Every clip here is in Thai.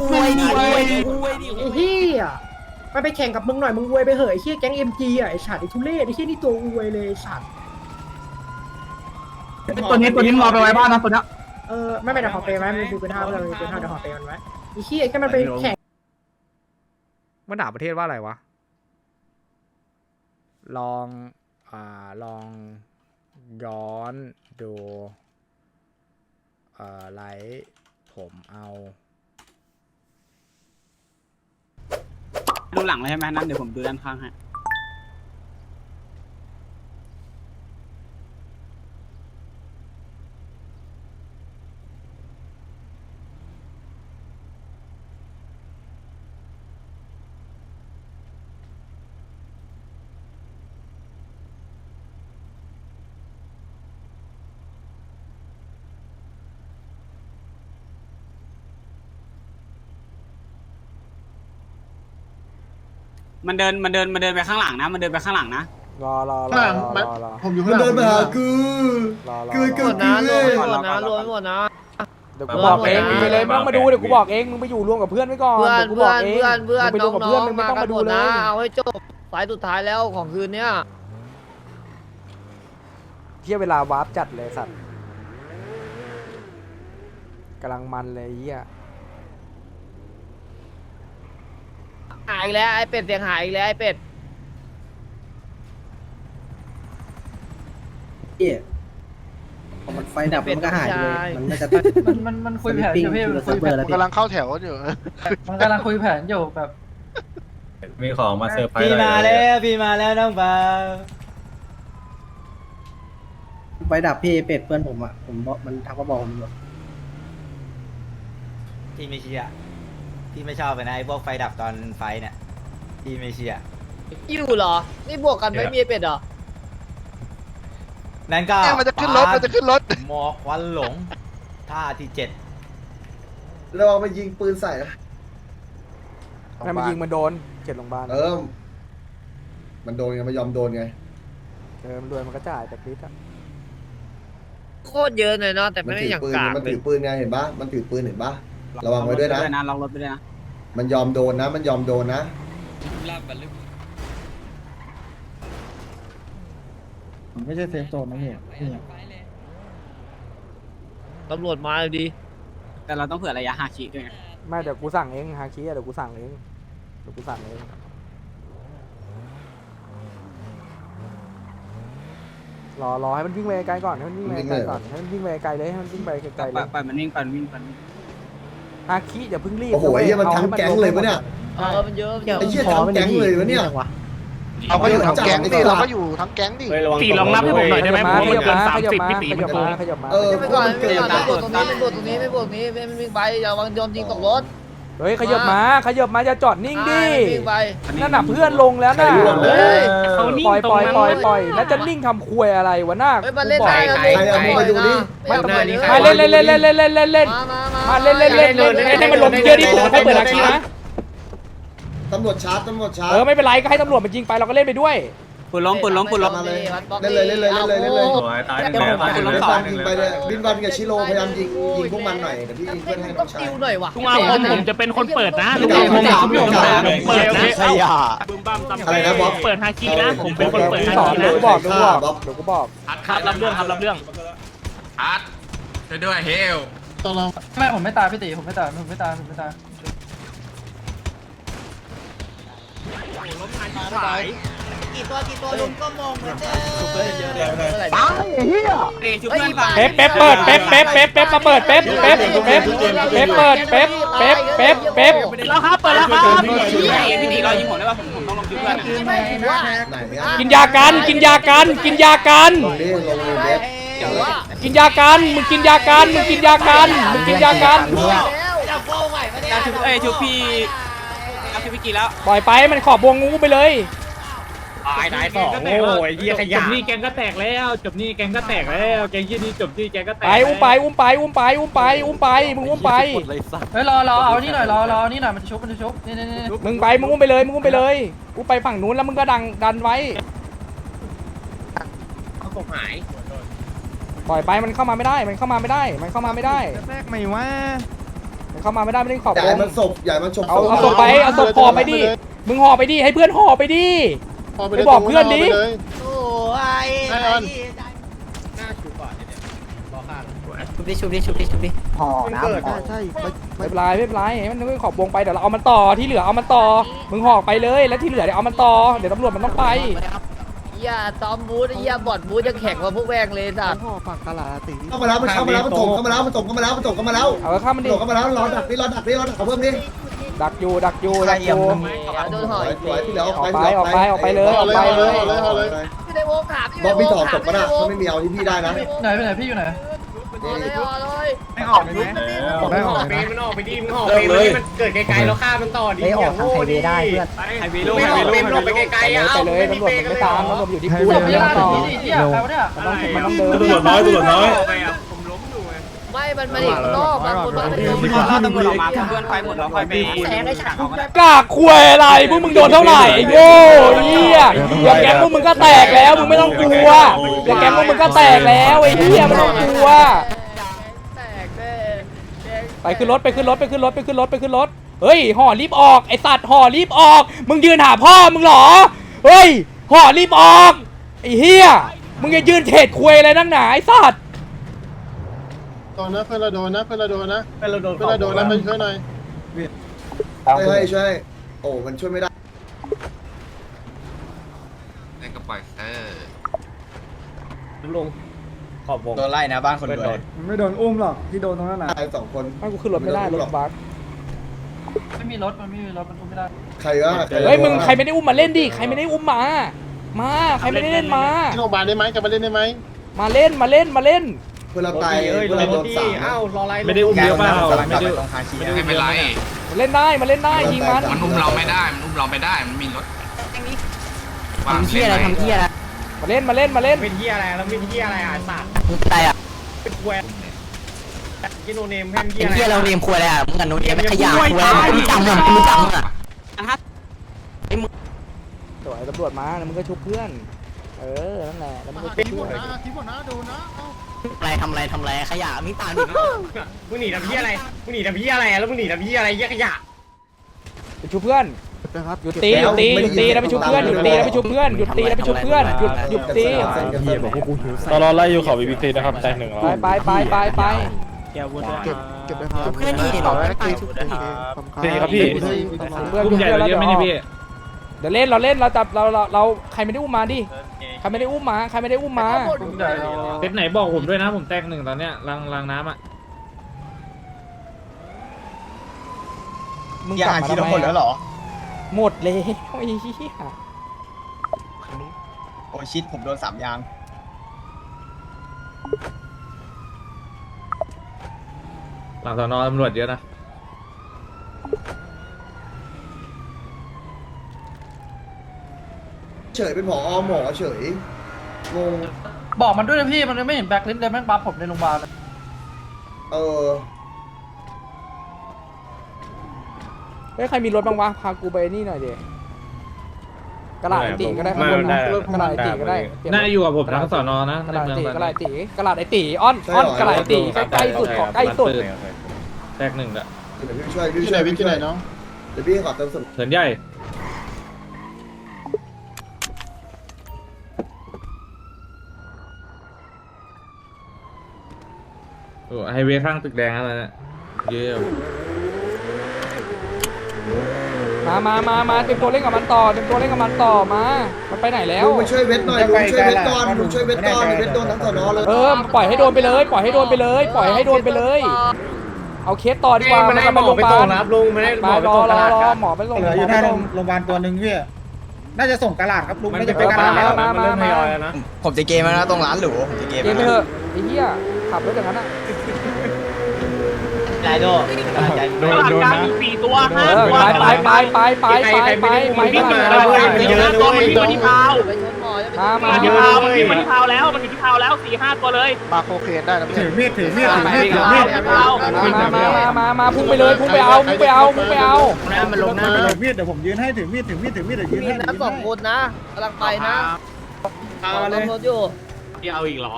อวยดิอวยดิอวยดิไอ้เหี้ยมาไปแข่งกับมึงหน่อยมึงอวยไปเหอะไอ้เหี้ยแก๊งเอ็มจีอะไอ้ฉาดไอ้ทุเรศไอ้เหี้ยนี่ตัวอวยเลยไอ้ฉาดตัวนี้ตัวนี้มึงเอาไปไว้บ้านนะตัวเนี้ยเออไม่เป็นไรขอเปย์ไว้มันมีปืนห้าเพื่อนมีปืนห้าเดี๋ยวขอเปย์มันไว้ไอ้เหี้ยแค่มันไปแข่งมันด่าประเทศว่าอะไรวะ ลอง อ่า ลองย้อนดู เอ่อไลฟ์ผมเอา ดูหลังเลยใช่ไหมนั่นเดี๋ยวผมดูด้านข้างฮะ มันเดินมันเดินมันเดินไปข้างหลังนะ มันเดินไปข้างหลังนะรอรอรอข้างหลังรอมันรอรอผมอยู่ข้างหลังเดินมาหากู รอรอคือรคืออคือรวมหมดนะรวมหมดนะ เดี๋ยวกูบอกเองมึงไปเลยไม่ต้องมาดูเดี๋ยวกูบอกเองมึงไปอยู่รวมกับเพื่อนไว้ก่อนเพื่อนดี๋ยวกูบเพื่ออกนเองเพื่อนเพื่อนมึงไปรวมกับน้เพื่ออนงมึงๆไม่มาต้องกันมาหดูมดเลนะยเอาให้จบสายสุดท้ายแล้วของคืนเนี้ยเที่ยเวลาวาร์ปจัดเลยสัตว์กำลังมันเลยไอ้เหี้ย หายอีกแล้วไอ้เป็ดเสียงหายอีกแล้วไอ้เป็ดพอมันไฟดับมันก็หายไปเลยมันน่าจะมันมันมันคุยแผนอยู่พี่มันคุยแผนกำลังเข้าแถวอยู่ มันกำลังคุยแผนอยู่แบบ มีของมาเซอร์ไพรส์พี่มาแล้วพี่มาแล้วน้องบ่าวไฟดับพี่เป็ดเพื่อนผมอะผมบอกมันทักมาบอกผมอยู่พี่ไม่เชื่อ พี่ไม่ชอบไปนะไอ้พวกไฟดับตอนไฟเนี่ยพี่ไม่เชื่ออยู่เหรอ นี่บวกกันไม่มีไอ้เป็ดเหรอ นั่นก็มันจะขึ้นรถมันจะขึ้นรถ หมอกควันหลงท่าที่เจ็ดเราเอามายิงปืนใส่นะให้มันยิงมันโดนเจ็ดโรงพยาบาลเออมันโดนไงมันยอมโดนไง เออมันรวยมันก็จ่ายแต่คลิปอะโคตรเยอะเลยเนาะแต่มัไม่ได้ถือย่างปืนกากมันเลถืยอปืนไงเห็นปะมันถือปืนเห็นปะ ระวังไว้ด้วยนะนะลองรถไปด้วยนะ มันยอมโดนนะ มันยอมโดนนะไม่ใช่เซฟโซนนะพี่ตำรวจมาเลยดี แต่เราต้องเผื่อระยะฮาคิด้วยไงไม่เดี๋ยวกูสั่งเองฮาคิอะเดี๋ยวกูสั่งเองเดี๋ยวกูสั่งเองรอรอให้มันวิ่งไปไกลก่อนให้มันวิ่งไปไกลก่อนให้มันวิ่งไปไกลเลยให้มันวิ่งไปไกลๆปเลล่อยยปล่อยมันวิ่งปล่อยมันวิ่งปล่อยมันวิ่ง อาคิอย่าเพิ่งรีบโอ้โหไอ้เห้ยมันทั้งแก๊งเลยวะเนี่ย เออมันเยอะไอ้เหี้ยทั้งแก๊งเลยวะเนี่ย เราก็อยู่ทั้งแก๊งดิเราก็อยู่ทั้งแก๊งดิ ตีลองนับให้ผมหน่อยได้ไหมผมมันเกินสามสิบพี่ตีมันเกงขยับมาเออ ไม่ก่อนไม่ก่อนไม่ปวดตรงนี้ไม่ปวดตรงนี้ไม่บวกนี้ไม่วิ่ไปอย่าวางโอนยิงตกรถเฮ้ยขยับมาขยับมาจะจอดนิ่งดินั่นน่ะเพื่อนลงแล้วน่ะเขาไปงล่อยปล่อยปล่อยปล่อยแล้วจะนิ่งทำควยอะไรวะน้าเฮ้ยมันเล่นได้ใครเอามึงไปดูดิไม่ต้องไปเล่นเล่นเล่นเล่นเล่นเล่นเล่นมามา มามาเล่นเล่นเล่นเล่นเล่นให้มันลงเยอะดิผมให้เปิดอาคีนะตำรวจชาร์จตำรวจชาร์เอจอไม่เป็นไรก็ให้ตำรวจมันยิงไปเราก็เล่นไปด้วยปืนล้มปืนล้มปืนล้มมาเลยบล็อกเล่นเลยเล่นเลยเล่นเลยเล่นเลยสวยตายหนึ่งเดี๋ยวแล้วผมตายหบินึ่งนแล้ววันยิงไปเลยบินวันกับชิโร่พยายามยิงยิงพวกมันหน่อยเดี๋ยวพี่ยิงเพื่อนให้น้องชายติวหน่อยวะทุกอาคมผมจะเป็นคนเปิดนะไม่ทุกได้อาคมผมจะเป็นคนเปิดนะขยะบึ้มบ้ามตำอะไรนะบอสเปิดฮาคินะผมเป็นคนเปิดฮาสอนคิเดี๋ยวนะกูบอกเดี๋ยวกูบอกเดี๋ยวกูบอกครับรับเรื่องครับรับเรื่องอาร์ตช่วยด้วยเฮล ไม่ผมไม่ตายพี่ตีผมไม่ตายผมไม่ตายผมไม่ตายกี่ตัวกี่ตัวลุงก็มองเหมือนเดิมเอ้ยเพื่อนก่อนเป๊ปเป๊ปเปิดเป๊ปเป๊ปเป๊ปเป๊ปมาเปิดเป๊ปเป๊ปเป๊ปเป๊ปเปิดเป๊ปเป๊ปเป๊ปเป๊ปแล้วครับเปิดแล้วครับพี่พี่ตีรอยิงผมได้ป่ะผมผมต้องลงชุบเพื่อนอะไม่ถือว่าไหนเนี่ยกินยากันกินยากันกินยากัน ลงดิลงเลยเด็กถือว่ากินยากันมึงกินยากันมึงกินยากันมึงกินยากันแล้วจะโป้ใหม่ปะเนี่ยชุบเอ้ยชุบพี่ชุบพี่กี่แล้วปล่อยไปมันขอบบวงงูไปเลยตายตายสองโอ้ยเยี่ยขยะจบนี่แกงก็แตกแล้ว จบนี่แกงก็แตกแล้วแกงยี่นี่จบนี่แกงก็แตกไปอุ้มไปอุ้มไปอุ้มไปอุ้มไปอุ้มไปมึงอุ้มไปเฮ้ยรอรอเอานี่หน่อยรอรอนี่หน่อยมันจะชุบมันจะชุบนี่นี่นี่มึงไปมึงอุ้มไปเลยมึงอุ้มไปเลยอุ้มไปฝั่งนู้นแล้วมึงก็ดังดันไว้ ปล่อยไปมันเข้ามาไม่ได้ มันเข้ามาไม่ได้ มันเข้ามาไม่ได้ แรกไม่ว่ามันเข้ามาไม่ได้ไม่ได้ขอบใหญ่วงมันศพใหญ่มันศพเอาเอาศพไปเอาศพห่อไปดิมึงห่อไปดิให้เพื่อนห่อไปดิ ไปบอกเพื่อนดิ โอ้ยชุบดิชุบดิชุบดิชุบดิห่อนะห่อไม่เป็นไรไม่เป็นไรให้มันไม่ขอบวงไปเดี๋ยวเราเอามันต่อที่เหลือเอามันต่อมึงห่อไปเลยแล้วที่เหลือเดี๋ยวเอามันต่อเดี๋ยวตำรวจมันต้องไป อย่าตอมบูธอย่าบอดบูธจะแข่งกว่าพวกแวงเลยสัตว์เข้ามาแล้วมันเข้ามาแล้วมันตกเข้ามาแล้วมันตกเข้ามาแล้วมันตกเข้ามาแล้วเอาเข้ามันตดิกเข้ามาแล้วรอดักนี่รอดักนี่รอดักเขาเพิ่มนี่ดักอยู่ดักอยู่ดักอยู่โดนห่อสวยอีกสวยที่เหลือออกไปออกไปออกไปเลยออกไปเลยพี่ในวงถามบอบบี้ถอดตกก็ได้ถ้าไม่มีเอาที่พี่ได้นะไหนไปไหนพี่อยู่ไหนห่อ เลยห่อเลยไม่ออกเลยไม่ออกเปมันออกไปดิมึงออกไปเลยมันเกิดไกลๆแล้วฆ่ามันต่อดิไม่ออกทางไฮเวย์ได้เพื่อนไฮเวย์ลูกไฮเวย์ลูกมันออกไปไกลๆอะไปเลยตำรวจมันไม่ตามตำรวจอยู่ที่กูศพไม่พี่ต้ล่าองสุต่ดอนี่เหี้ยใครวะเนี่ยมันต้องมันต้องเดินตำรวจน้อยตำรวจน้อยไปอะผมล้มอยู่ไงไม่มันมาดินอกบางคนมันไม่ได้ตำรวจออกมาเพื่อนไปหมดแล้วค่อยไปแสงไอ้ฉาก กากควยอะไรพวกมึงโดนเท่าไหร่ไอ้โง่เหี้ยเดี๋ยวแก๊งพวกมึงก็แตกแล้วมึงไม่ต้องกลัวเดี๋ยวแก๊งพวกมึงก็แตกแล้วไอ้เหี้ยไม่ต้องกลัว แตกแน่แดงไปขึ้นรถไปขึ้นรถไปขึ้นรถไปขึ้นรถไปขึ้นรถเฮ้ยห่อรีบออกไอสัตว์ห่อรีบออก มึงยืนหาพ่อมึงเหรอเฮ้ยห่อรีบออกไอ้เฮียมึงจะยืนเทรดควยอะไรนักหนาไอสัตว์โดนนะเพื่อนเราโดนนะเพื่อนเราโดนนะเป็นเราโดนเพื่อนเราโดนนะไปช่วยหน่อยใช่ใช่โอ้มันช่วยไม่ได้นี่ก็ปล่อยเออลงขอบวงโดนไล่นะบ้านคนรวยไม่โดนอุ้มหรอกที่โดนตรงนั้นนะตายสองคนไม่กูขึ้นรถไม่ได้รถบัสไม่มีรถมันไม่มีรถมันอุ้มไม่ได้ใครก็ใครเฮ้ยมึงใครไม่ได้อุ้มมาเล่นดิใครไม่ได้อุ้มมา มาใครไม่ได้เล่นมาที่โรงพยาบาลได้ไหมกลับมาเล่นได้ไหมมาเล่นมาเล่นมาเล่น เพื่อนเราตายเอ้ยเพื่อนเราโดนสามอ้าวรออะไรไม่ได้อุ้มเยอะเปล่าไม่ได้ตรงคาเชียไม่เป็นไรมาเล่นได้มาเล่นได้ยิงมันมันอุ้มเราไม่ได้มันอุ้มเราไม่ได้มันมีรถวางทำเที่ยอะไรทำเที่ยอะไรมาเล่นมาเล่นมาเล่นเป็นเฮียอะไรแล้วเป็นเฮียอะไรอะสัตว์มึงอะไรอะเป็นแหวนกินโนเนมแฮมเฮีเป็ยนอะไรเที่ยเราเรียมควยอะไรอะมึงกันโน้นเรียมขยะควยมึงจำมึงมึงจำมึงอะสวยตำรวจมาแล้วมึงก็ชุบเพื่อน เออนั่นแหละแล้วมึงก็ชุบเพื่อน อะไรทำอะไรทำอะไรขยะมีตาดิมึงหนีทำเฮียอะไร มึงหนีทำเฮียอะไร แล้วมึงหนีทำเฮียอะไรเฮียขยะ ไปชุบเพื่อนหยุดตีหยุดตีหยุดตีแล้วไปชุบเพื่อนหยุดตีแล้วไปชุบเพื่อนหยุดตีแล้วไปชุบเพื่อนหยุดหยุดตีตอนรอไล่อยู่เขาบีบีซีนะครับแตงหนึ่งไปไปไปไปไปเก็บเพื่อนนี่บอกไปดีครับพี่เพื่อนกุ้มใหญ่เราเยอะไหมเนี่ยพี่เดี๋ยวเล่นเราเล่นเราจับเราเราเราใครไม่ได้อุ้มมาดิ ใครไม่ได้อุ้มมาใครไม่ได้อุ้มมาเซตไหนบอกผมด้วยนะผมแตงหนึ่งตอนเนี้ยรังรังน้ำอะมึงกลับมาทำไมหมดแล้วเหรอ หมดเลยไอ้เหี้ยโอ้ชิดผมโดนสามยางหลังสอนอตำรวจเยอะนะ เฉยเป็นผอหมอเฉยงงบอกมันด้วยนะพี่มันไม่เห็นแบ็คลิสต์เลยแม่งบัฟผมในโรงพยาบาลเลยเออเฮ้ยใครมีรถบ้างวะพากูไปนี่หน่อยดิกระดาษไอติก็ได้ข้างบนนะกระดาษไอติก็ได้เปลี่ยนรถ น่าอยู่กับผมทั้งสอนอนะกระในดาษเมืองตีตอนกระดาษนี้ตีกระดาษไอตีอ้อนอ้อนกระดาษไอตีใกล้ๆสุดของใกล้สุดแตกหนึ่งละเดี๋ยวพี่ช่วยพี่ที่ไหนช่วยวิทย์ที่ไหนน้องเดี๋ยวพี่ขอเติมสมเถินใหญ่ โอ้ไฮเวย์ข้างตึกแดงอะไรเนี่ยเยอะมามามามาเต็มตัวเล่นกับมันต่อเต็มตัวเล่นกับมันต่อมา มันไปไหนแล้ว ลุงไปช่วยเวทหน่อยลุงช่วยเวทก่อนลุงช่วยเวทก่อนเวทโดนทั้งสอนอเลย เออปล่อยให้โดนไปเลย ปล่อยให้โดนไปเลย ปล่อยให้โดนไปเลย เอาเคสต่อดีกว่าไม่ได้จะหมอโรงพไปยาส่บางลนะครับลุงไม่ได้หมมาอไปรอส่งตรอลาดรคอรับหมอไปส่งเหลืออยู่หมหน้าไปส่งโรงพยาบาลตัวหนึ่งพี่น่าจะส่งกระดาษครับลุงมันน่าจะจะเป็เป็นนกการะรดาษแล้วแล้วมันเริ่มทยอยแล้วนะผมจะเกมแล้วนะตรงร้านหรูผมจะเกมเกมไปเถอะไอ้เหี้ยขับรถอย่างนั้นอะไร โดกำลัใจโดนดนะสี่ตัวห้าตัวไปไปไปไปไปไปไปวิ่ปมาแล้วมันเยอะปลยมันวิ่งมาที่เท้ามาที่เท้ามันวิ่งมาที่เท้าแล้วมันอยู่ที่เท้าแล้วสี่ห้าตัวเลยมาโคเคนได้นะถือมีดถือมีดถือมีดถือมีดมามามามาพุ่งไปเลยพุ่งไปเอาพุ่งไปเอาพุ่งไปเอามันลงนะถือมีดเดี๋ยวผมยืนให้ถือมีดถือมีดถือมีดเดี๋ยวยืนให้นะสองคนนะกำลังไปนะมาเลยอยู่ที่เอาอีกเหรอ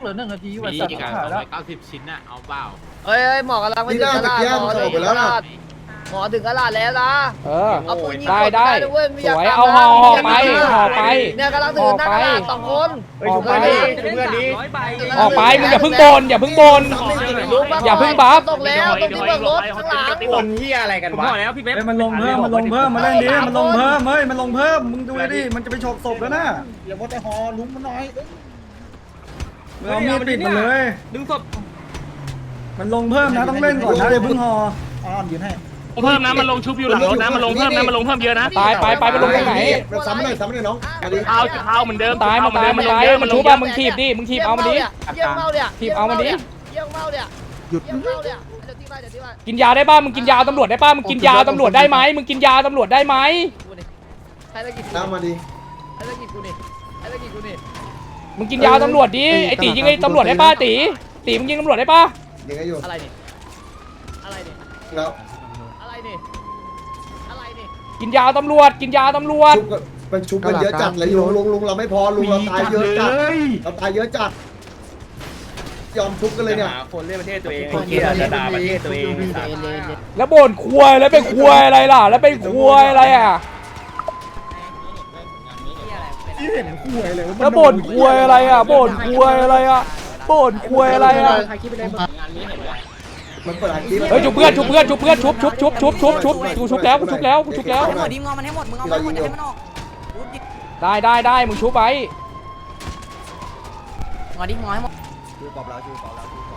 เหลือหนึ่งนาทีวันมีสัตว์อีกอะขายแล้วเก้าสิบชิ้นน่ะเอาเปล่าเฮ้ยเฮ้ยหมอกำลังไปถึงกระดาษหมอถึงกระดาษหมอถึงกระดาษแล้วนะ เออ เอาปืนยิงได้กดได้นะเว้ยไม่อยากสวยตมเอานะห่อห่อม่ยากไปตามนะห่อไปเนี่ยกำลังถือหน้ากระดาษสองคนออกไปเพื่อนนี้ออกไปมึงอย่าเพิ่งบนอย่าเพิ่งบนรู้ปะอย่าเพิ่งบัฟ ตกแล้วตรงที่เบิกรถข้างหลังคนเฮียอะไรกันวะบอกแล้วพี่เบ๊มันลงเพิ่มมันลงเพิ่มมาเล่นดิมันลงเพิ่มเฮ้ยมันลงเพิ่มมึงดูดิมันจะไปฉกศพแล้วนะอย่ามัวแต่หอลุงมันน้อย เรามีดปิดมันเลย ดึงศพมันลงเพิ่มนะต้องเล่นก่อนนะเดี๋ยวเพิ่งหออ้อนยืนให้เพิ่มนะมันลงชุบอยู่หลังรถนะมันลงเพิ่มนะมันลงเพิ่มเยอะนะตายไปไปไปลงตรงไหนซ้ำหน่อยซ้ำหน่อยน้องมาดิเอาเอาเหมือนเดิมตายมันตายมันตายมันชุบอะมึงถีบดิมึงถีบเอามันดิเยี่ยมเมาเนี่ยถีบเอามันดิเยี่ยมเมาเนี่ยหยุดเยี่ยมเมาเนี่ยเดี๋ยวที่ไปเดี๋ยวที่ไปกินยาได้ป่ะมึงกินยาตำรวจได้ป่ะมึงกินยาตำรวจได้ไหมมึงกินยาตำรวจได้ไหมกูนี่ใครตะกี้กูน้ำมาดิใครตะกี้กูนี่ใครตะกี้กูนี่ มึงกินยาตำรวจดิไอตียิงไอตำรวจได้ป่ะตีตีมึงยิงตำรวจได้ป่ะยังไงอยู่อะไรนี่ อะไรนี่ แล้วอะไรนี่ อะไรนี่ กินยาตำรวจ กินยาตำรวจชุบกันมันชุบกันเยอะจัดเลยลุงลุงลุงเราไม่พอลุงเราตายเยอะจัดเราตายเยอะจัดยอมชุบกันเลยเนี่ย คนเล่นประเทศตัวเองเฮียจะด่าประเทศตัวเองแล้วบ่นควยแล้วเป็นควยอะไรล่ะ แล้วเป็นควยอะไรอะ แล้วบ่นควยอะไรอะบ่นควยอะไรอะบ่นควยอะไรอะถ่ายคลิปไปเลยมันเปิดอาชีพเฮ้ยชุบเพื่อนชุบเพื่อนชุบเพื่อนชุบชุบชุบชุบชุบชุบกูชุบแล้วกูชุบแล้วกูชุบแล้วหมดดิมงอมันให้หมดมึงเอามาหมดให้มันออกได้ได้ได้มึงชุบไปงอดิงอให้หมด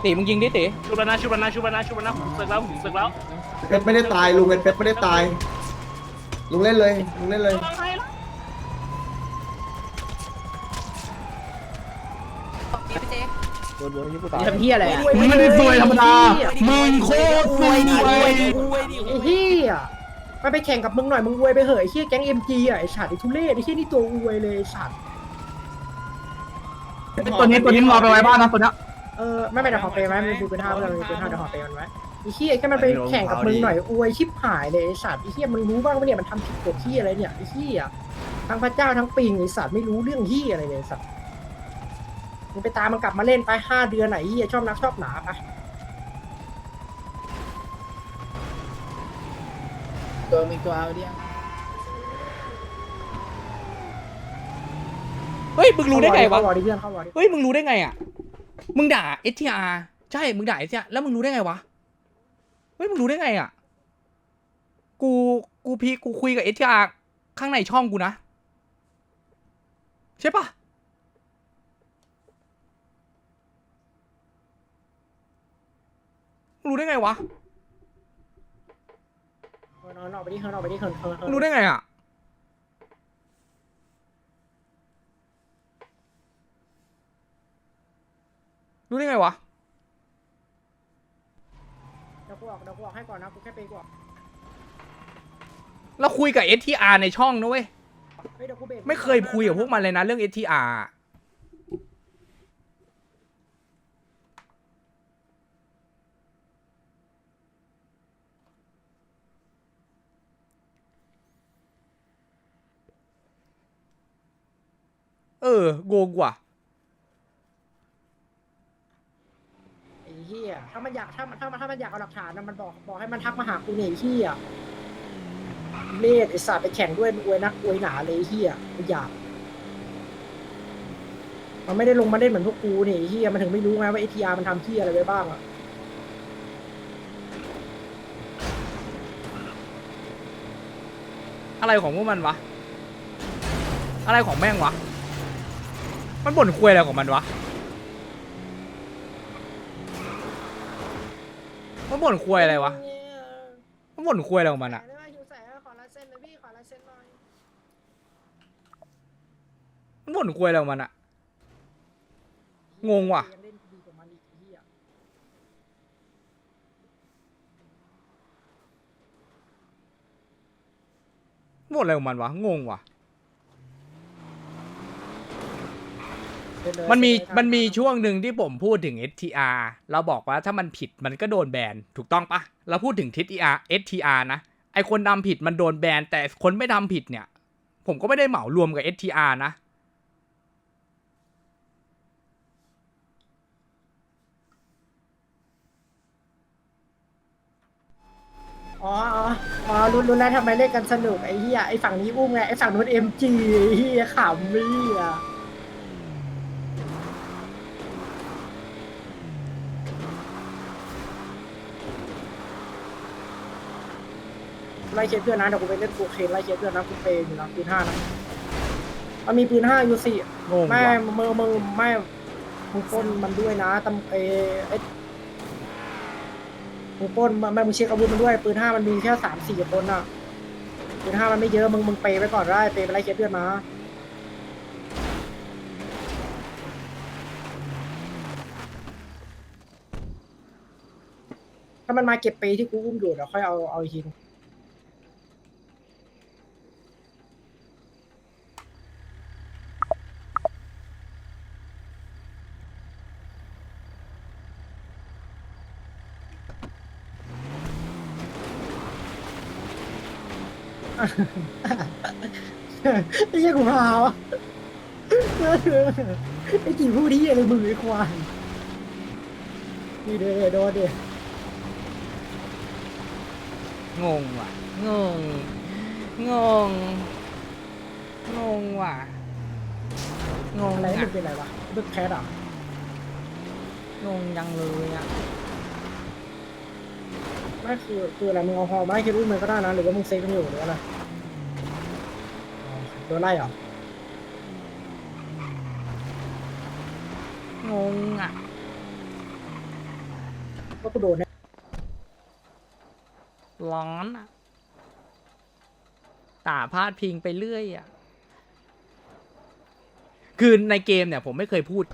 ตีมึงยิงดิตีชุบแล้วนะชุบแล้วนะชุบแล้วนะชุบแล้วนะผมสึกแล้วผมสึกแล้วเพชรไม่ได้ตายลุงเพชรไม่ได้ตายลุงเล่นเลยลุงเล่นเลย ทำเฮียอะไรอะมึงไม่ได้ซวยธรรมดา มึงโคตรซวยไอ้เฮียมันไปแข่งกับมึงหน่อยมึงอวยไปเหอะไอ้เฮียแก๊งเอ็มจีอะไอ้ฉัดไอ้ทุเรศไอ้เฮียนี่ตัวอวยเลยไอ้ฉัดตัวนี้ตัวนี้มึงเอาไปไว้บ้านนะตัวเนี้ยเออไม่เป็นไรขอเปย์ไว้มันดูเป็นท่าเราเป็นท่าเดี๋ยวขอเปย์มันไว้ไอ้เฮียแค่มันไปแข่งกับมึงหน่อยอวยชิบหายเลยไอ้สัตว์ไอ้เฮียมันรู้บ้างปะเนี่ยมันทำผิดกฎที่อะไรเนี่ยไอ้เฮียทั้งพระเจ้าทั้งปิงไอ้สัตว์ไม่รู้เรื่องเฮียอะไรเลยไอ้สัตว์ มึงไปตามมันกลับมาเล่นไปห้าเดือนไหนเฮียชอบนักชอบหนาไปตัวมีตัวเอาดิเฮ้ยมึงรู้ได้ไงวะ เข้าวอร์ดิเพื่อนเข้าวอร์ดิเฮ้ยมึงรู้ได้ไงอะ มึงด่าเอทีอาร์ใช่ มึงด่าเอทีอาร์แล้วมึงรู้ได้ไงวะ เฮ้ยมึงรู้ได้ไงอะ กู กูพีกูคุยกับเอทีอาร์ข้างในช่องกูนะ ใช่ปะมึง รู้ได้ไงวะ เฮิร์นอออกไปดิเฮิร์นออกไปดิเฮิร์นเฮิร์นเฮิร์นรู้ได้ไงอะ รู้ได้ไงวะ เดี๋ยวกูออกเดี๋ยวกูออกให้ก่อนนะกูแค่เปย์กูออกเราคุยกับ STR ในช่องนะเว้ย เฮ้ยเดี๋ยวกูเบรกไม่เคยคุยกับพวกมันเลยนะเรื่อง STR อะ เออโกงกว่าไอ้เหี้ยถ้ามันอยากถ้ามันถ้ามันถ้ามันอยากเอาหลักฐานนะมันบอกบอกให้มันทักมาหากูเนี่ยไอ้เหี้ยเลดไอ้สัตว์ไปแข่งด้วยมันอวยนักอวยหนาเลยไอ้เหี้ยไอ้อยากมันไม่ได้ลงมาเล่นเหมือนพวกกูเนี่ยไอ้เหี้ยมันถึงไม่รู้ไงว่าไอทีอาร์มันทำเหี้ยอะไรไว้บ้างอะอะไรของพวกมันวะ อะไรของแม่งวะ มันบ่นคุยอะไรของมันวะ มันบ่นคุยอะไรวะ มันบ่นคุยอะไรของมันอะขอลายเซ็นเลยพี่ขอลายเซ็นหน่อยมันบ่นคุยอะไรของมันอะ งงว่ะ ยังเล่นดีกว่ามันอีกไอ้เหี้ยบ่นอะไรของมันวะ งงว่ะ มันมีมันมีช่วงหนึ่งที่ผมพูดถึง STR เราบอกว่าถ้ามันผิดมันก็โดนแบนถูกต้องปะเราพูดถึงทิศ TR STR นะไอคนทำผิดมันโดนแบนแต่คนไม่ทำผิดเนี่ย ผมก็ไม่ได้เหมารวมกับ STR นะอ๋ออ๋อรุ้รุ้แล้วทำไมเล่นกันสนุกไอ้เหี้ยไอ้ฝั่งนี้อุ้มไงไอ้ฝั่งนู้นเอ็มจีไอ้เหี้ยขำไอ้เหี้ ไล่เคสเพื่อนนะเดี๋ยวกูไปเล่นกูเคนไล่เคสเพื่อนนะกูเปย์อยู่นะปืนห้านะมันมีปืนห้าอยู่สี่งงไม่ว่ะมึงมึงไม่มึงปล้นมันด้วยนะตำเอไอ้มึงปล้นมันไม่มึงเช็คอาวุธมันด้วยปืนห้ามันมีแค่สามสี่คนน่ะปืนห้ามันไม่เยอะมึงมึงเปย์ไปก่อนได้เปย์ไปไล่เคสเพื่อนมาถ้ามันมาเก็บเปย์ที่กูอุ้มอยู่เดี๋ยวค่อยเอาเอาอีกทีนึง ไอ้เหี้ยกูพาวะไอ้กี่ผู้ที่อะไรมือไอ้ควายนี่เด้อโดนเด้งงว่ะ งง งง งงว่ะ งงอะไรอะมึงเป็นไรวะมึงแคสอะงงยังเลยอะ ไม่คือคืออะไรมึงเอาฮอมาให้คิดว่ามึงก็ได้นะหรือว่ามึงเซ็กกันอยู่หรืออะไรอ๋อ โดนไล่เหรองงอะ ก็กูโดนเนี่ยร้อนอะตาพาดพิงไปเรื่อยอะ คือในเกมเนี่ย ผมไม่เคยพูด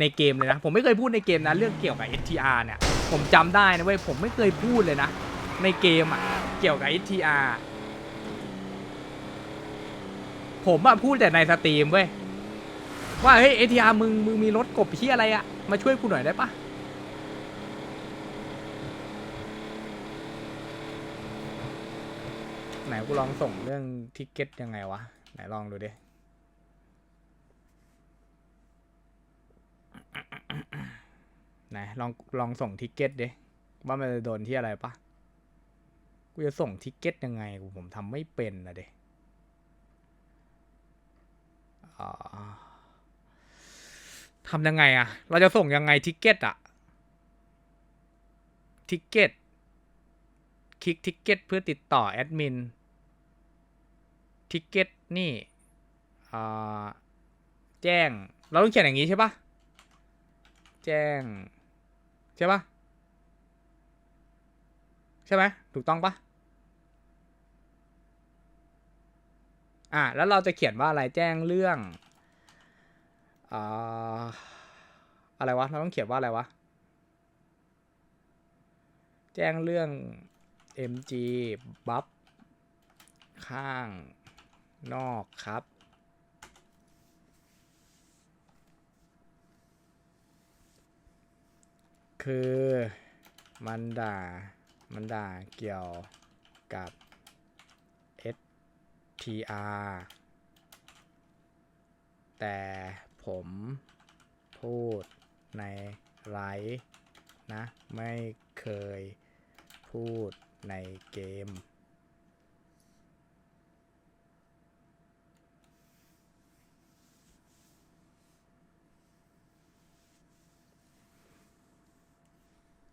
ในเกมเลยนะ ผมไม่เคยพูดในเกมนะ เรื่องเกี่ยวกับ STR เนี่ย ผมจำได้นะเว้ย ผมไม่เคยพูดเลยนะ ในเกมอะ เกี่ยวกับ STR ผมอะพูดแต่ในสตรีมเว้ยว่าเฮ้ย STR มึงมึงมีรถกบที่อะไรอะมาช่วยกูหน่อยได้ปะไหนกูลองส่งเรื่องทิกเก็ตยังไงวะ ไหนลองดูดิไหนลองลองส่งทิกเก็ตดิว่ามันจะโดนที่อะไรปะกูจะส่งทิกเก็ตยังไงกูผมทำไม่เป็นนะเดอ่า ทำยังไงอะเราจะส่งยังไงทิกเก็ตอะทิกเก็ต คลิกทิกเก็ตเพื่อติดต่อแอดมิน ทิกเก็ตนี่แจ้ง เราต้องเขียนอย่างนี้ใช่ปะแจ้ง ใช่ปะใช่ไหมถูกต้องปะ อะแล้วเราจะเขียนว่าอะไรแจ้งเรื่องอ่าอะไรวะ เราต้องเขียนว่าอะไรวะ แจ้งเรื่อง mg บัฟข้างนอกครับ คือมันด่า มันด่าเกี่ยวกับ tr แต่ผมพูดในไลฟ์นะ ไม่เคยพูดในเกม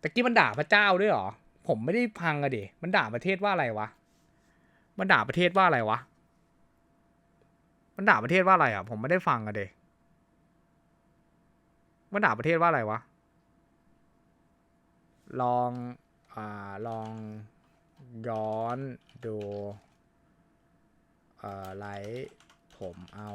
ตะกี้มันด่าพระเจ้าด้วยหรอ ผมไม่ได้พังอะดิ มันด่าประเทศว่าอะไรวะ มันด่าประเทศว่าอะไรวะ มันด่าประเทศว่าอะไรอะ ผมไม่ได้ฟังอะเดมันด่าประเทศว่าอะไรวะ ลอง อ่า ลองย้อนดู เอ่อไลฟ์ผมเอา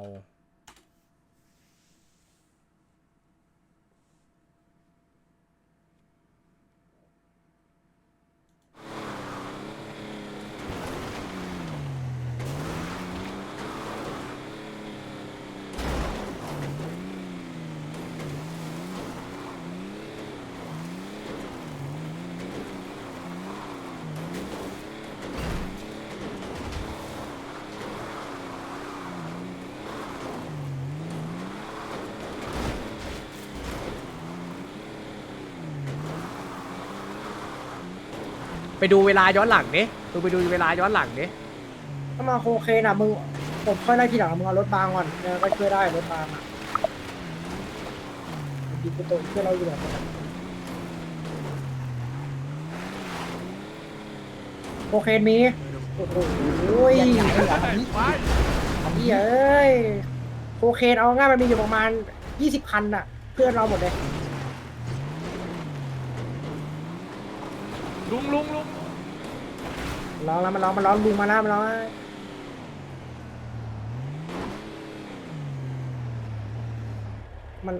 ไปดูเวลาย้อนหลังดิมึงไปดูเวลาย้อนหลังดิถ้ามาโคเคนอะมึงผมค่อยไล่ทีหลังมึงเอารถบางก่อนเนี่ยก็ช่วยได้รถบางอะดีกูโตเพื่อนเราอยู่แบบนั้นโคเคนมีโอ้โหอันนี้อันนี้เอ้ยโคเคนเอาง่ายมันมีอยู่ประมาณยี่สิบพันอะ เพื่อนเราหมดเลยลุงลุงลุง ร้องแล้วมันร้องมันร้องลุงมาแล้วมันร้องแล้วมัน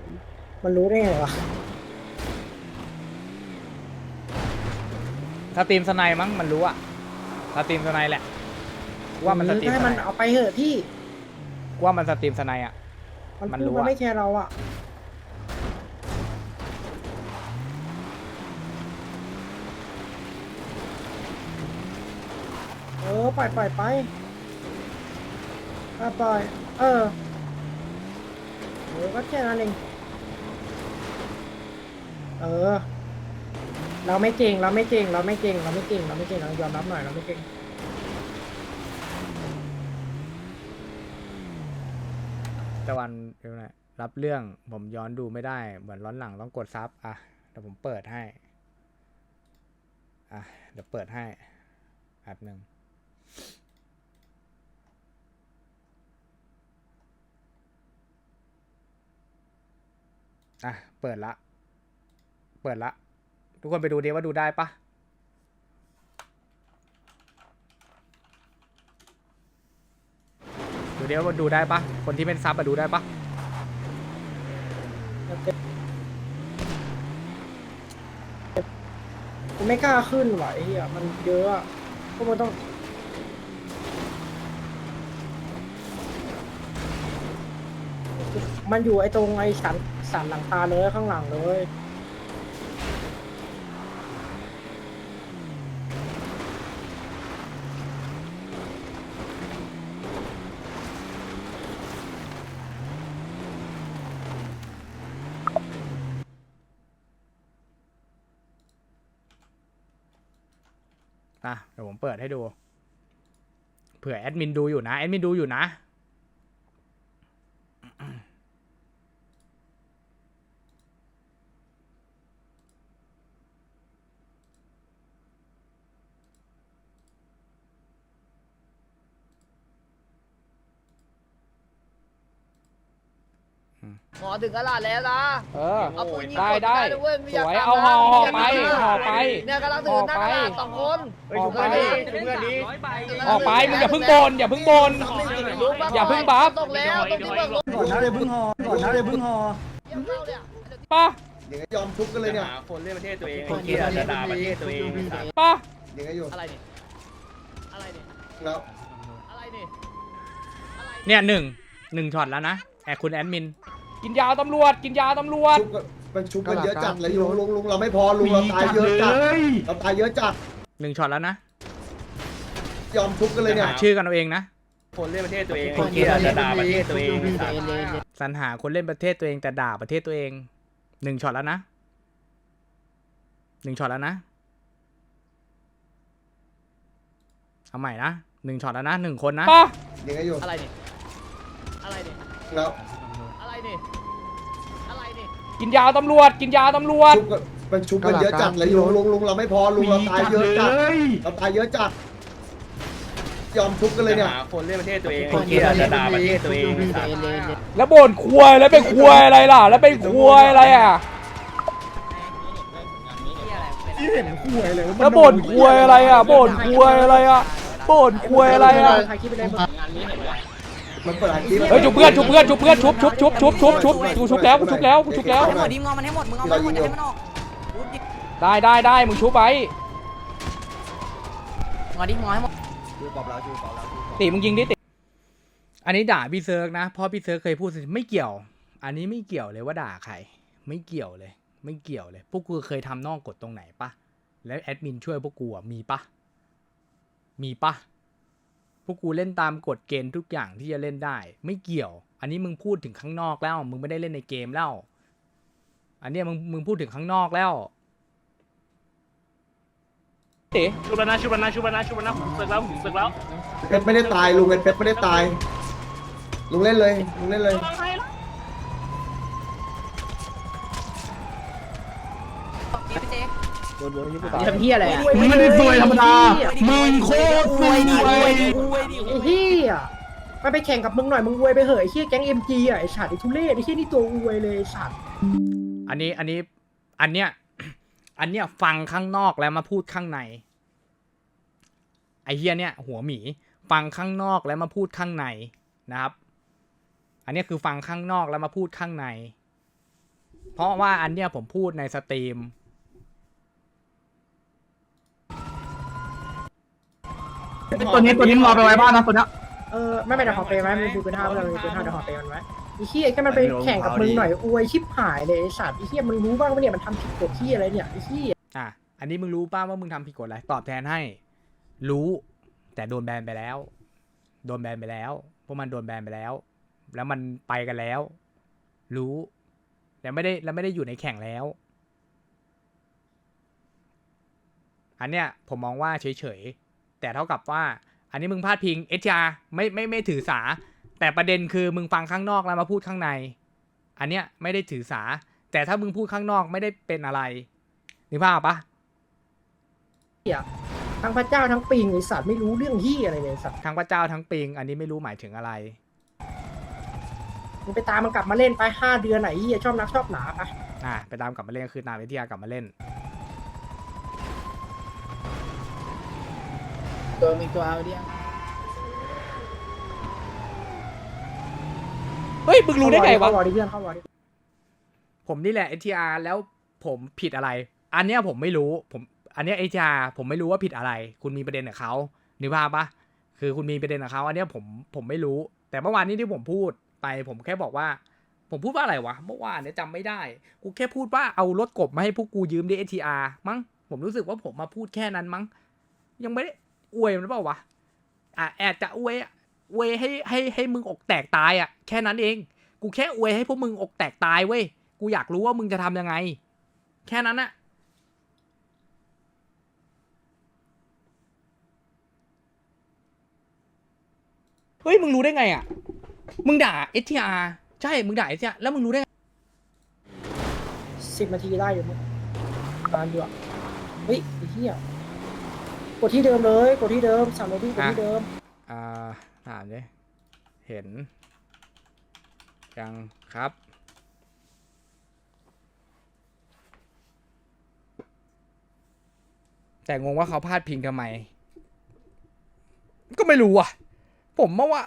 มันรู้ได้ไงวะสตรีมสไนด์มั้งมันรู้อะสตรีมสไนด์แหละกูว่ามันสตรีมให้สมันไนด์เอาไปเถอะพี่ กูว่ามันสตรีมสไนด์อะ มันมันพูรู้ดมันอะไม่แคร์เราอะ ออปล่อยปล่อยไปอะปล่อย เออเออก็แค่นั้นเองเออ เราไม่เก่งเราไม่เก่งเราไม่เก่งเราไม่เก่งเราไม่เก่งเรายอมรับหน่อยเราไม่เก่งตะวันเดี๋ยวนะรับเรื่องผมย้อนดูไม่ได้ เหมือนร้อนหลังต้องกดซับอะเดี๋ยวผมเปิดให้ อะเดี๋ยวเปิดให้แป๊บหนึ่ง อะ เปิดละ เปิดละ ทุกคนไปดูดิว่าดูได้ปะดูดิว่าดูได้ปะคนที่เป็นซับอะดูได้ปะกูไม่กล้าขึ้นไหวอ้เฮียมันเยอะอะพวกมันต้อง มันอยู่ไอ้ตรงไอ้สันสันหลังคาเลยข้างหลังเลยอะเดี๋ยวผมเปิดให้ดู เผื่อแอดมินดูอยู่นะ แอดมินดูอยู่นะ หมอถึงกระลาดแล้วนะเออ เอาปืนยิงได้กดได้นะเว้ยไม่อยากสวยตามเอานะห่อห่อไม่ไปอยากตามนะห่อไปเนี่ยกำลังถึงหน้ากระลาดสองคนห่อไปเพื่อนนี้ออกไปมึงอย่าเพิ่งบนอย่าเพิ่งบนลุงบ้อย่าเพิ่งบัฟ ตกแล้วตรงที่เบิกรถก่อนนะเดี๋ยวเพึ่งหอก่อนนะเดี๋ยวเพึ่งหอเดี๋ยวเข้าเนี่ยป่ะอย่างไงยอมทุบกันเลยเนี่ยคนเล่นประเทศตัวเองไอ้เกียร์จะด่าประเทศตัวเองป่ะอย่างไงอยู่อะไรเนี่ยอะไรเนี่ยแล้วอะไรเนี่ยอะไรเนี่ยหนึ่งหนึ่งช็อตแล้วนะแอดคุณแอดมิน กินยาตำรวจ กินยาตำรวจ ชุบกันมันชุบกันเยอะจัดเลยลุงลุงลุงเราไม่พอลุงเราตายเยอะจัดเราตายเยอะจัดหนึ่งช็อตแล้วนะยอมทุบกันเลยเนี่ย หาชื่อกันเอาเองนะคนเล่นประเทศตัวเองไอ้เกียร์จะด่าประเทศตัวเองสรรหาคนเล่นประเทศตัวเองแต่ด่าประเทศตัวเองหนึ่งช็อตแล้วนะหนึ่งช็อตแล้วนะเอาใหม่นะหนึ่งช็อตแล้วนะหนึ่งคนนะอย่างไงอยู่อะไรเนี่ยอะไรเนี่ยแล้ว กินยาตำรวจ กินยาตำรวจ ชุบกันมันชุบกันเยอะจัดเลยลุงลุงลุงเราไม่พอลุงเราตายเยอะจัดเราตายเยอะจัดยอมทุบกันเลยเนี่ยคนเล่นประเทศตัวเองไอ้เกียร์จะด่าประเทศตัวเองแล้วบ่นควยแล้วเป็นควยอะไรล่ะ แล้วเป็นควยอะไรอะที่เห็นคุยเลยแล้วบ่นควยอะไรอะบ่นควยอะไรอะบ่นควยอะไรอะถ่ายคลิปไปเลย มันเปิดคลิปเฮ้ยชุบเพื่อนชุบเพื่อนชุบเพื่อนชุบชุบชุบชุบชุบชุบกูชุบแล้วกูชุบแล้วกูชุบแล้ว ให้หมดดิมงอมันให้หมดมึงเอามันหมดให้มันออกได้ได้ได้มึงชุบไปงอดิงอให้หมดชูปอบแล้วชูปอบแล้วชูปอบติมึงยิงดิติอันนี้ด่าพี่เซิร์กนะเพราะพี่เซิร์กเคยพูดสิไม่เกี่ยว อันนี้ไม่เกี่ยวเลยว่าด่าใคร ไม่เกี่ยวเลย ไม่เกี่ยวเลย พวกกูเคยทำนอกกฎตรงไหนปะแล้วแอดมินช่วยพวกกูอะมีปะมีปะ พวกกูเล่นตามกฎเกณฑ์ทุกอย่างที่จะเล่นได้ ไม่เกี่ยว อันนี้มึงพูดถึงข้างนอกแล้ว มึงไม่ได้เล่นในเกมแล้ว อันเนี้ยมึงมึงพูดถึงข้างนอกแล้วเต๋ชุบแล้วนะชุบแล้วนะชุบแล้วนะชุบแล้วนะผมสึกแล้วผมสึกแล้วเพชรไม่ได้ตายลุงไอ้เพชรไม่ได้ตายลุงเล่นเลยลุงเล่นเลย ทำเฮียอะไรอะมึงไม่ได้ซวยธรรมดา มึงโคตรซวยไอ้เฮียมันไปแข่งกับมึงหน่อยมึงอวยไปเหอะไอ้เฮียแก๊งเอ็มจีอะไอ้สัตว์ไอ้ทุเรศไอ้เฮียนี่ตัวอวยเลยไอ้สัตว์อันนี้อันนี้อันเนี้ยอันเนี้ยฟังข้างนอกแล้วมาพูดข้างใน ไอเฮียเนี่ย หัวหมี ฟังข้างนอกแล้วมาพูดข้างในนะครับ อันเนี้ยคือฟังข้างนอกแล้วมาพูดข้างใน เพราะว่าอันเนี้ยผมพูดในสตรีม ตัวนี้ตัวนี้มึงเอาไปไว้บ้านนะตัวเนี้ยเออไม่เป็นไรขอเปย์ไว้มันคือเป็นห้าเราเป็นห้าเดี๋ยวขอเปย์มันไว้ไอ้เฮียแค่มันไปแข่งกับมึงหน่อยอวยชิบหายเลยไอ้สัตว์ไอ้เฮียมึงรู้บ้างปะเนี่ยมันทำผิดกฎที่อะไรเนี่ยไอ้เฮียอะอันนี้มึงรู้ป้าว่ามึงทำผิดกฎอะไรตอบแทนให้ รู้ แต่โดนแบนไปแล้ว โดนแบนไปแล้วพวกมันโดนแบนไปแล้ว แล้วมันไปกันแล้ว รู้แล้วไม่ได้แล้วไม่ได้อยู่ในแข่งแล้ว อันเนี้ยผมมองว่าเฉยๆ แต่เท่ากับว่า อันนี้มึงพลาดพิงเอชาไม่ไม่ไม่ถือสา แต่ประเด็นคือมึงฟังข้างนอกแล้วมาพูดข้างใน อันเนี้ยไม่ได้ถือสา แต่ถ้ามึงพูดข้างนอกไม่ได้เป็นอะไรนึกภาพปะทั้งพระเจ้าทั้งปิงไอ้สัตว์ไม่รู้เรื่องที่อะไรเลยไอ้สัตว์ทั้งพระเจ้าทั้งปิง อันนี้ไม่รู้หมายถึงอะไร มึงไปตามมันกลับมาเล่นไปห้าเดือนไหนเฮียชอบนักชอบหนาไป อะไปตามกลับมาเล่นก็คือตามวิทยากลับมาเล่น ตัวมีตัวเอาเดียวเฮ้ยมึงรู้ได้ไงวะ เข้าวอร์ดิเพื่อนเข้าวอร์ดิผมนี่แหละ NTR แล้วผมผิดอะไร อันเนี้ยผมไม่รู้ ผม อันเนี้ย NTR ผมไม่รู้ว่าผิดอะไร คุณมีประเด็นกับเขานึกภาพปะคือคุณมีประเด็นกับเขาอันเนี้ยผม ผมไม่รู้ แต่เมื่อวานนี้ที่ผมพูดไป ผมแค่บอกว่า ผมพูดว่าอะไรวะ เมื่อวานเนี่ยจำไม่ได้ กูแค่พูดว่าเอารถกบมาให้พวกกูยืมดิ NTR มั้ง ผมรู้สึกว่าผมมาพูดแค่นั้นมั้ง ยังไม่ได้ อวยมันเปล่าวะอะแอบจะอวยอวยให้ให้ให้มึงอกแตกตายอะ แค่นั้นเอง กูแค่อวยให้พวกมึงอกแตกตายเว้ยกูอยากรู้ว่ามึงจะทำยังไง แค่นั้นอะเฮ้ย มึงรู้ได้ไงอะมึงด่า STR ใช่ มึงด่า STR แล้วมึงรู้ได้ไงสิบนาทีได้อยู่มั้งนานอยู่อะ เฮ้ยไอ้เหี้ย กดที่เดิมเลย กดที่เดิมสั่งโรบี้กดที่เดิม อ่าถามดิเห็น ยังครับ แต่งงว่าเขาพลาดพิงทำไม ก็ไม่รู้อะ ผมเมื่อว่า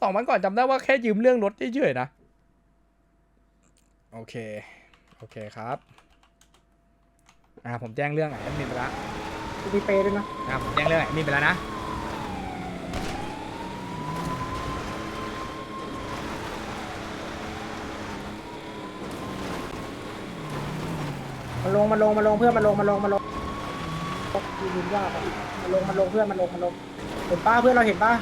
สองวันก่อนจำได้ว่าแค่ยืมเรื่องรถเฉยๆนะ โอเค โอเคครับ อ่าผมแจ้งเรื่องไอ้แอดมินไปแล้วกู มีเปย์ด้วยนะอ่าผมแจ้งเรื่องไอ้แอดมินไปแล้วนะ มันลงมันลงมันลงเพื่อนมันลงมันลงมันลงยืนยากอะมันลงมันลงเพื่อนมันลงมันลงเห็นป้าเพื่อนเราเห็นป้า